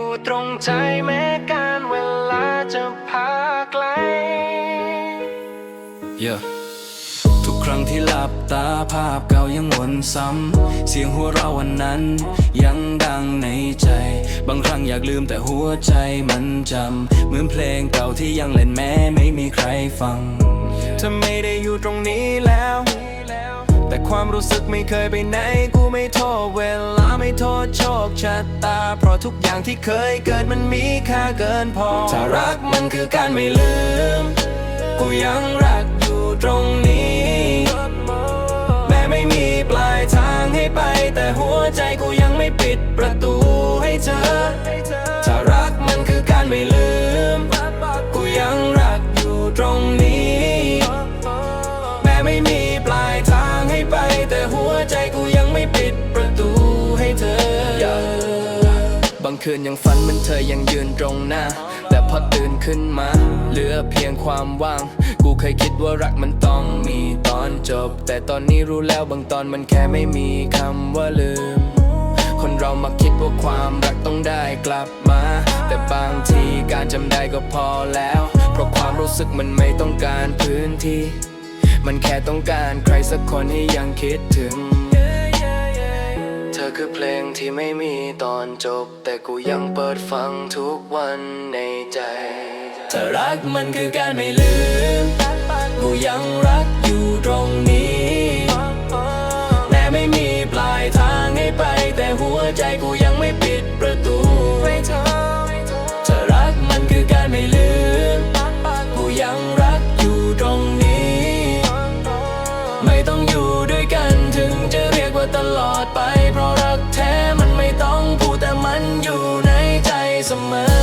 ู่ตรงใจแม้การเวลาจะพาไกล yeah. ทุกครั้งที่หลับตาภาพเก่ายังวนซ้ำ เสียงหัวเราะวันนั้น ยังดังในใจ บางครั้งอยากลืมแต่หัวใจมันจำ เหมือนเพลงเก่าที่ยังเล่นแม้ไม่มีใครฟัง ถ้าไม่ได้อยู่ตรงนี้แล้ว ความรู้สึกไม่เคยไปไหน กูไม่โทษเวลาไม่โทษโชคชะตา เพราะทุกอย่างที่เคยเกิดมันมีค่าเกินพอ ถ้ารักมันคือการไม่ลืม กูยังรักอยู่ตรงนี้ แม้ไม่มีปลายทางให้ไป แต่หัวใจกูยังไม่ปิดประตูให้เธอ หัวใจกูยังไม่ปิดประตูให้เธอ บางคืนยังฝันมันเธอยังยืนตรงหน้า แต่พอตื่นขึ้นมา เหลือเพียงความว่าง กูเคยคิดว่ารักมันต้องมีตอนจบ แต่ตอนนี้รู้แล้วบางตอนมันแค่ไม่มีคำว่าลืม คนเรามาคิดว่าความรักต้องได้กลับมา แต่บางทีการจำได้ก็พอแล้ว เพราะความรู้สึกมันไม่ต้องการพื้นที่ มันแค่ต้องการใครสักคนให้ยังคิดถึง เธอคือเพลงที่ไม่มีตอนจบ แต่กูยังเปิดฟังทุกวันในใจ เธอรักมันคือการไม่ลืม กูยังรักอยู่ตรงนี้แม้ไม่มีปลายทางให้ไป แต่หัวใจกูยัง ตลอดไป เพราะรักแท้มันไม่ต้องพูดแต่มันอยู่ในใจเสมอ